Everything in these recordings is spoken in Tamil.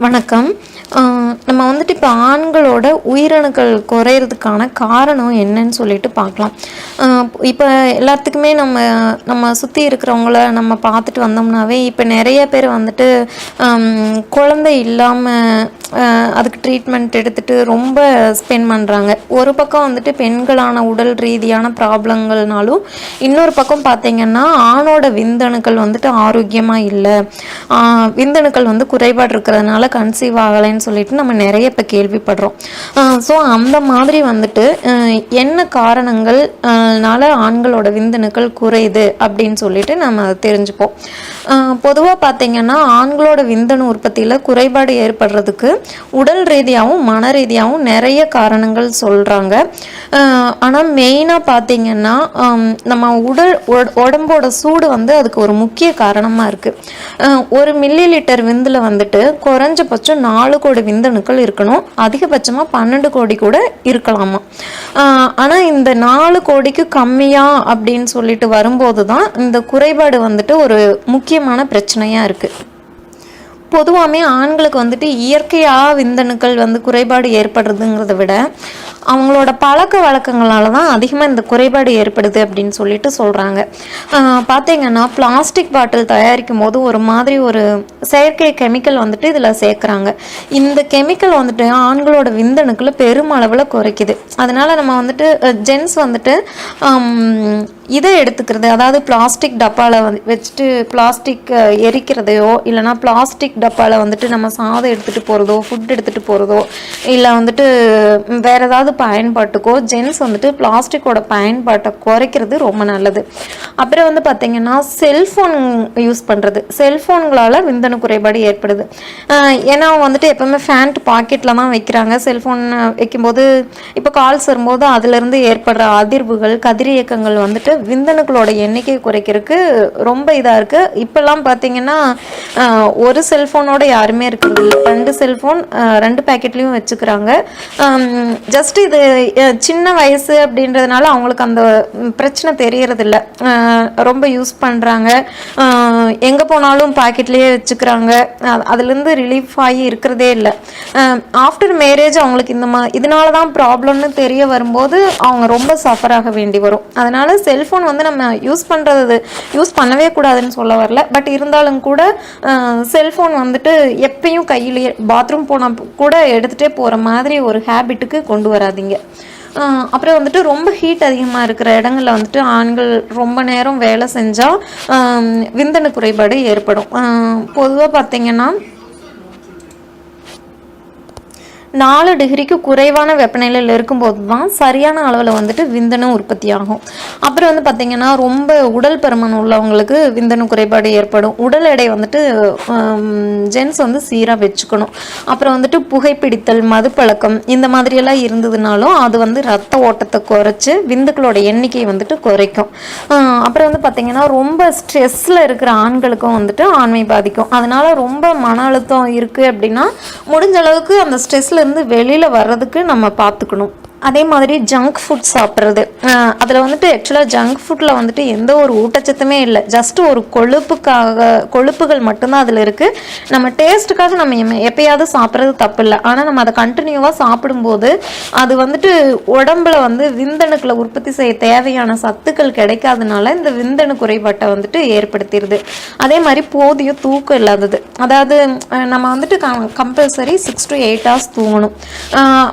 வணக்கம். நம்ம வந்துட்டு இப்போ ஆண்களோட உயிரணுக்கள் குறையிறதுக்கான காரணம் என்னன்னு சொல்லிட்டு பார்க்கலாம். இப்போ எல்லாத்துக்குமே நம்ம நம்ம சுற்றி இருக்கிறவங்கள நம்ம பார்த்துட்டு வந்தோம்னாவே இப்போ நிறைய பேர் வந்துட்டு குழந்தை இல்லாமல் அதுக்கு ட்ரீட்மெண்ட் எடுத்துட்டு ரொம்ப ஸ்பெண்ட் பண்ணுறாங்க ஒரு பக்கம் வந்துட்டு பெண்களான உடல் ரீதியான ப்ராப்ளங்கள்னாலும் இன்னொரு பக்கம் பார்த்தீங்கன்னா ஆணோட விந்தணுக்கள் வந்துட்டு ஆரோக்கியமாக இல்லை. விந்தணுக்கள் வந்து குறைபாடு இருக்கிறதுனால கன்சீவ் ஆகலைன்னு சொல்லிட்டு நம்ம நிறைய இப்போ கேள்விப்படுறோம். ஸோ அந்த மாதிரி வந்துட்டு என்ன காரணங்கள்னால ஆண்களோட விந்தணுக்கள் குறையுது அப்படின்னு சொல்லிட்டு நம்ம அதை தெரிஞ்சுப்போம். பொதுவாக பார்த்தீங்கன்னா ஆண்களோட விந்தணு உற்பத்தியில் குறைபாடு ஏற்படுறதுக்கு உடல் ரீதியாகவும் மன ரீதியாகவும் நிறைய காரணங்கள் சொல்கிறாங்க ஆனால் மெயினாக பார்த்தீங்கன்னா நம்ம உடல் உட- உடம்போட சூடு வந்து அதுக்கு ஒரு முக்கிய காரணமாக இருக்குது ஒரு மில்லி லிட்டர் விந்தில் வந்துட்டு குறைஞ்சபட்சம் நாலு கோடி விந்தணுக்கள் இருக்கணும். அதிகபட்சமாக பன்னெண்டு கோடி கூட இருக்கலாமா. ஆனால் இந்த நாலு கோடிக்கு கம்மியா அப்படின்னு சொல்லிட்டு வரும்போது தான் இந்த குறைபாடு வந்துட்டு ஒரு முக்கியமான பிரச்சனையாக இருக்குது பொதுவாகவே ஆண்களுக்கு வந்துட்டு இயற்கையாக விந்தணுக்கள் வந்து குறைபாடு ஏற்படுறதுங்கிறத விட அவங்களோட பழக்க வழக்கங்களால தான் அதிகமாக இந்த குறைபாடு ஏற்படுது அப்படின்னு சொல்லிட்டு சொல்கிறாங்க பார்த்தீங்கன்னா பிளாஸ்டிக் பாட்டில் தயாரிக்கும் போது ஒரு மாதிரி ஒரு செயற்கை கெமிக்கல் வந்துட்டு இதில் சேர்க்குறாங்க. இந்த கெமிக்கல் வந்துட்டு ஆண்களோட விந்தணுக்களை பெருமளவில் குறைக்குது. அதனால் நம்ம வந்துட்டு ஜென்ஸ் வந்துட்டு இதை எடுத்துக்கிறது அதாவது பிளாஸ்டிக் டப்பாவில் வந்து வச்சுட்டு பிளாஸ்டிக் எரிக்கிறதையோ இல்லைனா பிளாஸ்டிக் டப்பாவில் வந்துட்டு நம்ம சாதம் எடுத்துகிட்டு போகிறதோ ஃபுட் எடுத்துகிட்டு போகிறதோ இல்லை வந்துட்டு வேறு ஏதாவது பயன்பாட்டுக்கோ ஜென்ஸ் வந்துட்டு பிளாஸ்டிக்கோட பயன்பாட்டை குறைக்கிறது ரொம்ப நல்லது. அப்புறம் வந்து பார்த்திங்கன்னா செல்ஃபோன் யூஸ் பண்ணுறது செல்ஃபோன்களால் விந்தணு குறைபாடு ஏற்படுது. ஏன்னா அவங்க வந்துட்டு எப்போவுமே ஃபேண்ட் பாக்கெட்டில் தான் வைக்கிறாங்க. செல்ஃபோன் வைக்கும்போது இப்போ கால்ஸ் வரும்போது அதுலேருந்து ஏற்படுற அதிர்வுகள் கதிரியக்கங்கள் வந்துட்டு விந்தணுக்களோட எண்ணிக்கை குறைக்கிறதுக்கு ரொம்ப இதாக இருக்குது இப்போல்லாம் பார்த்தீங்கன்னா ஒரு செல்ஃபோனோட யாருமே இருக்கிறது இல்லை. ரெண்டு செல்ஃபோன் ரெண்டு பேக்கெட்லேயும் வச்சுக்கிறாங்க. ஜஸ்ட் இது சின்ன வயசு அப்படின்றதுனால அவங்களுக்கு அந்த பிரச்சனை தெரியறதில்ல. ரொம்ப யூஸ் பண்ணுறாங்க எங்கே போனாலும் பாக்கெட்லேயே வச்சுக்கிறாங்க. அதுலேருந்து ரிலீஃப் ஆகி இருக்கிறதே இல்லை. ஆஃப்டர் மேரேஜ் அவங்களுக்கு இந்த மா இதனால தான் ப்ராப்ளம்னு தெரிய வரும்போது அவங்க ரொம்ப சஃபர் ஆக வேண்டி வரும். அதனால் செல்ஃபோன் வந்து நம்ம யூஸ் பண்ணுறது யூஸ் பண்ணவே கூடாதுன்னு சொல்ல வரல. பட் இருந்தாலும் கூட செல்ஃபோன் வந்துட்டு எப்பயும் கையிலேயே பாத்ரூம் போனால் கூட எடுத்துகிட்டே போகிற மாதிரி ஒரு ஹேபிட்டுக்கு கொண்டு வராதீங்க. அப்புறம் வந்துட்டு ரொம்ப ஹீட் அதிகமாக இருக்கிற இடங்களில் வந்துட்டு ஆண்கள் ரொம்ப நேரம் வேலை செஞ்சால் விந்தணு குறைபாடு ஏற்படும். பொதுவாக பார்த்திங்கன்னா நாலு டிகிரிக்கு குறைவான வெப்பநிலையில் இருக்கும்போது தான் சரியான அளவில் வந்துட்டு விந்தணு உற்பத்தி ஆகும் அப்புறம் வந்து பார்த்திங்கன்னா ரொம்ப உடல் பருமன் உள்ளவங்களுக்கு விந்தணு குறைபாடு ஏற்படும். உடல் எடை வந்துட்டு ஜென்ஸ் வந்து சீராக வச்சுக்கணும். அப்புறம் வந்துட்டு புகைப்பிடித்தல் மதுப்பழக்கம் இந்த மாதிரியெல்லாம் இருந்ததுனாலும் அது வந்து ரத்த ஓட்டத்தை குறைச்சி விந்துக்களோட எண்ணிக்கையை வந்துட்டு குறைக்கும். அப்புறம் வந்து பார்த்திங்கன்னா ரொம்ப ஸ்ட்ரெஸ்ஸில் இருக்கிற ஆண்களுக்கும் வந்துட்டு ஆண்மை பாதிக்கும். அதனால் ரொம்ப மன அழுத்தம் இருக்குது அப்படின்னா முடிஞ்ச அளவுக்கு அந்த ஸ்ட்ரெஸ்ஸில் இருந்து வெளியில் வர்றதுக்கு நம்ம பார்த்துக்கணும் அதே மாதிரி ஜங்க் ஃபுட் சாப்பிட்றது. அதில் வந்துட்டு ஆக்சுவலாக ஜங்க் ஃபுட்டில் வந்துட்டு எந்த ஒரு ஊட்டச்சத்துமே இல்லை. ஜஸ்ட் ஒரு கொழுப்புக்காக கொழுப்புகள் மட்டும்தான் அதில் இருக்குது நம்ம டேஸ்ட்டுக்காக நம்ம எப்பயாவது சாப்பிட்றது தப்பு இல்லை ஆனால் நம்ம அதை கண்டினியூவாக சாப்பிடும்போது அது வந்துட்டு உடம்புல வந்து விந்தணுக்களை உற்பத்தி செய்ய தேவையான சத்துக்கள் கிடைக்காதனால இந்த விந்தணு குறைபாட்டை வந்துட்டு ஏற்படுத்திடுது. அதே மாதிரி போதிய தூக்கம் இல்லாதது. அதாவது நம்ம வந்துட்டு compulsory six to eight hours தூங்கணும்.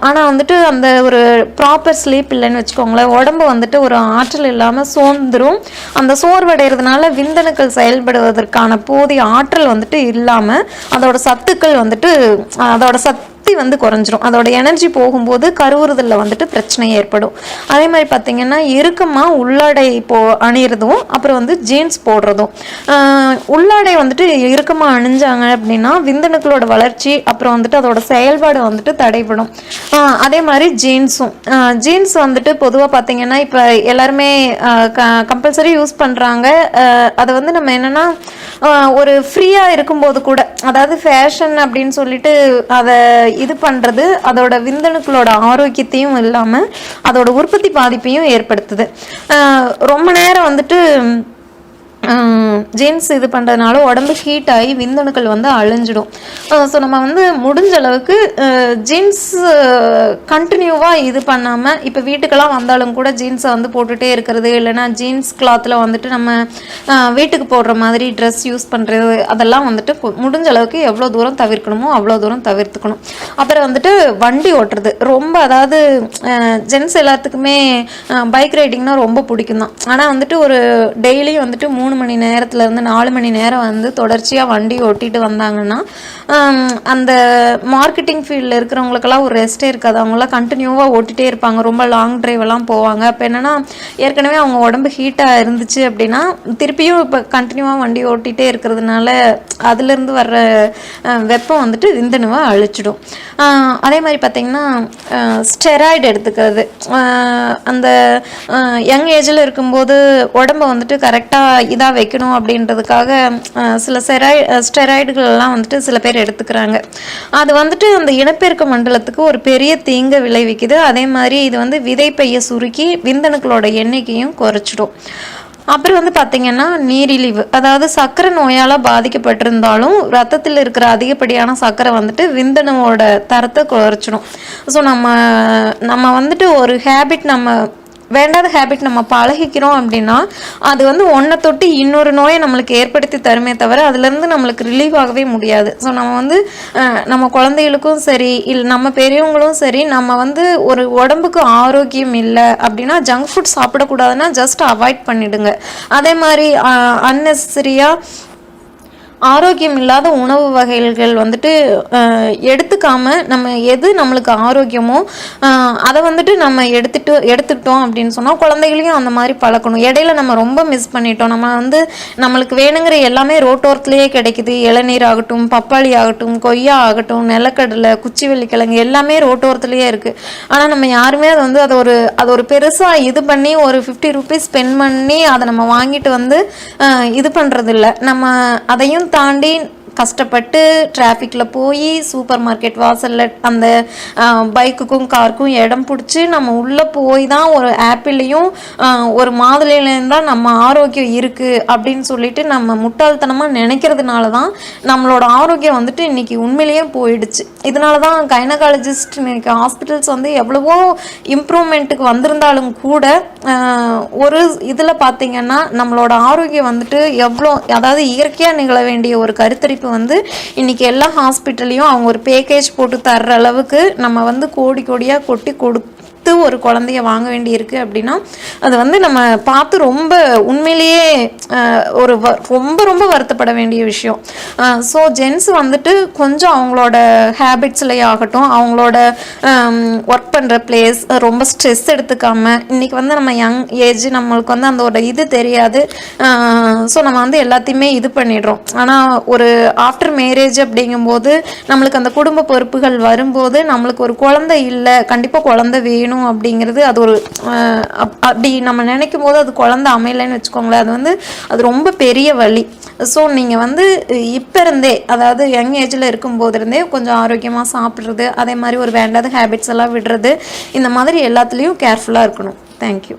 ஆனால் வந்துட்டு அந்த ஒரு ப்ராப்பர் ஸ்லீப் இல்லைன்னு வச்சுக்கோங்களேன். உடம்பு வந்துட்டு ஒரு ஆற்றல் இல்லாமல் சோர்ந்துரும். அந்த சோர்வடைகிறதுனால விந்தணுக்கள் செயல்படுவதற்கான போதிய ஆற்றல் வந்துட்டு இல்லாமல் அதோட சத்துக்கள் வந்துட்டு அதோட சத் வந்து குறைஞ்சிரும். அதோட எனர்ஜி போகும்போது கருவுறுதலில் வந்துட்டு பிரச்சனை ஏற்படும். அதே மாதிரி பார்த்தீங்கன்னா இறுக்கமாக உள்ளாடை போ அணியிறதும் அப்புறம் வந்து ஜீன்ஸ் போடுறதும். உள்ளாடை வந்துட்டு இறுக்கமாக அணிஞ்சாங்க அப்படின்னா விந்தணுக்களோட வளர்ச்சி அப்புறம் வந்துட்டு அதோட செயல்பாடு வந்துட்டு தடைபடும். அதே மாதிரி ஜீன்ஸும் ஜீன்ஸ் வந்துட்டு பொதுவாக பார்த்தீங்கன்னா இப்போ எல்லாருமே கம்பல்சரி யூஸ் பண்ணுறாங்க அதை வந்து நம்ம என்னென்னா ஒரு ஃப்ரீயாக இருக்கும்போது கூட அதாவது ஃபேஷன் அப்படின்னு சொல்லிட்டு அதை இது பண்ணுறது அதோட விந்தணுக்களோட ஆரோக்கியத்தையும் இல்லாமல் அதோட உற்பத்தி பாதிப்பையும் ஏற்படுத்துது. ரொம்ப நேரம் வந்துட்டு ஜீன்ஸ் இது பண்ணுறதுனால உடம்பு ஹீட் ஆகி விந்தணுக்கள் வந்து அழிஞ்சிடும். ஸோ நம்ம வந்து முடிஞ்ச அளவுக்கு ஜீன்ஸ் கண்டினியூவாக இது பண்ணாமல் இப்போ வீட்டுக்கெல்லாம் வந்தாலும் கூட ஜீன்ஸை வந்து போட்டுகிட்டே இருக்கிறது இல்லைனா ஜீன்ஸ் கிளாத்தில் வந்துட்டு நம்ம வீட்டுக்கு போடுற மாதிரி ட்ரெஸ் யூஸ் பண்ணுறது அதெல்லாம் வந்துட்டு முடிஞ்ச அளவுக்கு எவ்வளோ தூரம் தவிர்க்கணுமோ அவ்வளோ தூரம் தவிர்த்துக்கணும். அப்புறம் வந்துட்டு வண்டி ஓட்டுறது. ரொம்ப அதாவது ஜென்ஸ் எல்லாத்துக்குமே பைக் ரைடிங்னால் ரொம்ப பிடிக்கும் தான் ஆனால் வந்துட்டு ஒரு டெய்லியும் வந்துட்டு மூணு மணி நேரத்துலேருந்து நாலு மணி நேரம் வந்து தொடர்ச்சியாக வண்டி ஓட்டிட்டு வந்தாங்கன்னா அந்த மார்க்கெட்டிங் ஃபீல்டில் இருக்கிறவங்களுக்கெல்லாம் ஒரு ரெஸ்ட்டே இருக்காது. அவங்களாம் கண்டினியூவாக ஓட்டிகிட்டே இருப்பாங்க. ரொம்ப லாங் ட்ரைவெல்லாம் எல்லாம் போவாங்க. அப்போ என்னென்னா ஏற்கனவே அவங்க உடம்பு ஹீட்டாக இருந்துச்சு அப்படின்னா திருப்பியும் இப்போ கண்டினியூவாக வண்டி ஓட்டிகிட்டே இருக்கிறதுனால அதுலேருந்து வர்ற வெப்பம் வந்துட்டு விந்தணுவை அழிச்சிடும். அதே மாதிரி பார்த்திங்கன்னா ஸ்டெராய்டு எடுத்துக்கிறது. அந்த யங் ஏஜில் இருக்கும்போது உடம்ப வந்துட்டு கரெக்டாக இதாக வைக்கணும் அப்படின்றதுக்காக சில ஸ்டெராய் ஸ்டெராய்டுகள்லாம் வந்துட்டு சில பேர் எடுத்துக்கிறாங்க. அது வந்துட்டு அந்த இனப்பெருக்க மண்டலத்துக்கு ஒரு பெரிய தீங்கை விளைவிக்குது. அதே மாதிரி இது வந்து விதைப்பையை சுருக்கி விந்தணுக்களோட எண்ணிக்கையும் குறைச்சிடும். அப்புறம் வந்து பார்த்தீங்கன்னா நீரிழிவு. அதாவது சர்க்கரை நோயால் பாதிக்கப்பட்டிருந்தாலும் ரத்தத்தில் இருக்கிற அதிகப்படியான சர்க்கரை வந்துட்டு விந்தணுவோட தரத்தை குறைச்சிடும். ஸோ நம்ம நம்ம வந்துட்டு ஒரு ஹேபிட் நம்ம வேண்டாத ஹேபிட் நம்ம பழகிக்கிறோம் அப்படின்னா அது வந்து ஒன்றை தொட்டு இன்னொரு நோயை நம்மளுக்கு ஏற்படுத்தி தருமே தவிர அதுலேருந்து நம்மளுக்கு ரிலீவ் ஆகவே முடியாது. ஸோ நம்ம வந்து நம்ம குழந்தைகளுக்கும் சரி இல்லை நம்ம பெரியவங்களும் சரி நம்ம வந்து ஒரு உடம்புக்கு ஆரோக்கியம் இல்லை அப்படின்னா ஜங்க் ஃபுட் சாப்பிடக்கூடாதுன்னா ஜஸ்ட் அவாய்ட் பண்ணிடுங்க. அதே மாதிரி அன்னெசரியாக ஆரோக்கியம் இல்லாத உணவு வகைகள் வந்துட்டு எடுத்துக்காம நம்ம எது நம்மளுக்கு ஆரோக்கியமோ அதை வந்துட்டு நம்ம எடுத்துட்டு எடுத்துக்கிட்டோம் அப்படின்னு சொன்னால் குழந்தைகளையும் அந்த மாதிரி பழக்கணும். இடையில நம்ம ரொம்ப மிஸ் பண்ணிட்டோம். நம்ம வந்து நம்மளுக்கு வேணுங்கிற எல்லாமே ரோட்டோரத்துலேயே கிடைக்குது. இளநீர் ஆகட்டும் பப்பாளி ஆகட்டும் கொய்யா ஆகட்டும் நிலக்கடலை குச்சி வெள்ளிக்கிழங்கு எல்லாமே ரோட்டோரத்துலேயே இருக்குது ஆனால் நம்ம யாருமே அதை வந்து அதை ஒரு அது ஒரு பெருசாக இது பண்ணி ஒரு ஃபிஃப்டி ருபீஸ் ஸ்பெண்ட் பண்ணி அதை நம்ம வாங்கிட்டு வந்து இது பண்ணுறதில்ல நம்ம அதையும் താണ്ടേൻ கஷ்டப்பட்டு டிராஃபிக்கில் போய் சூப்பர் மார்க்கெட் வாசலில் அந்த பைக்குக்கும் காருக்கும் இடம் பிடிச்சி நம்ம உள்ளே போய் தான் ஒரு ஆப்பிளையும் ஒரு மாதுளையிலேருந்து தான் நம்ம ஆரோக்கியம் இருக்குது அப்படின்னு சொல்லிட்டு நம்ம முட்டாள்தனமாக நினைக்கிறதுனால தான் நம்மளோட ஆரோக்கியம் வந்துட்டு இன்னைக்கு உண்மையிலேயே போயிடுச்சு. இதனால தான் கைனகாலஜிஸ்ட் இன்னைக்கு ஹாஸ்பிட்டல்ஸ் வந்து எவ்வளவோ இம்ப்ரூவ்மெண்ட்டுக்கு வந்திருந்தாலும் கூட ஒரு இதில் பார்த்திங்கன்னா நம்மளோட ஆரோக்கியம் வந்துட்டு எவ்வளோ அதாவது இயற்கையாக நிகழ வேண்டிய ஒரு கருத்தரிப்பு வந்து இன்னைக்கு எல்லா ஹாஸ்பிட்டல்லையும் அவங்க ஒரு பேக்கேஜ் போட்டு தர்ற அளவுக்கு நம்ம வந்து கோடி கோடியாக கொட்டி கொடு பார்த்து ஒரு குழந்தைய வாங்க வேண்டியிருக்கு அப்படின்னா அது வந்து நம்ம பார்த்து ரொம்ப உண்மையிலேயே ஒரு வ- ரொம்ப ரொம்ப வருத்தப்பட வேண்டிய விஷயம். ஸோ ஜென்ஸ் வந்துட்டு கொஞ்சம் அவங்களோட ஹேபிட்ஸ்லேயே ஆகட்டும் அவங்களோட ஒர்க் பண்ணுற பிளேஸ் ரொம்ப ஸ்ட்ரெஸ் எடுத்துக்காம இன்றைக்கி வந்து நம்ம யங் ஏஜ் நம்மளுக்கு வந்து அந்த ஒரு இது தெரியாது. ஸோ நம்ம வந்து எல்லாத்தையுமே இது பண்ணிடுறோம். ஆனால் ஒரு ஆஃப்டர் மேரேஜ் அப்படிங்கும்போது நம்மளுக்கு அந்த குடும்ப பொறுப்புகள் வரும்போது நம்மளுக்கு ஒரு குழந்தை இல்லை கண்டிப்பாக குழந்தை வேணும் அப்படிங்கிறது அது ஒரு அப்- அப்படி நம்ம நினைக்கும் போது அது குழந்தை அமையலைன்னு வச்சுக்கோங்களேன். அது வந்து அது ரொம்ப பெரிய வழி ஸோ நீங்கள் வந்து இப்போ இருந்தே அதாவது யங் ஏஜில் இருக்கும்போது இருந்தே கொஞ்சம் ஆரோக்கியமாக சாப்பிட்றது அதே மாதிரி ஒரு வேண்டாத ஹேபிட்ஸ் எல்லாம் விடுறது இந்த மாதிரி எல்லாத்துலேயும் கேர்ஃபுல்லாக இருக்கணும். தேங்க்யூ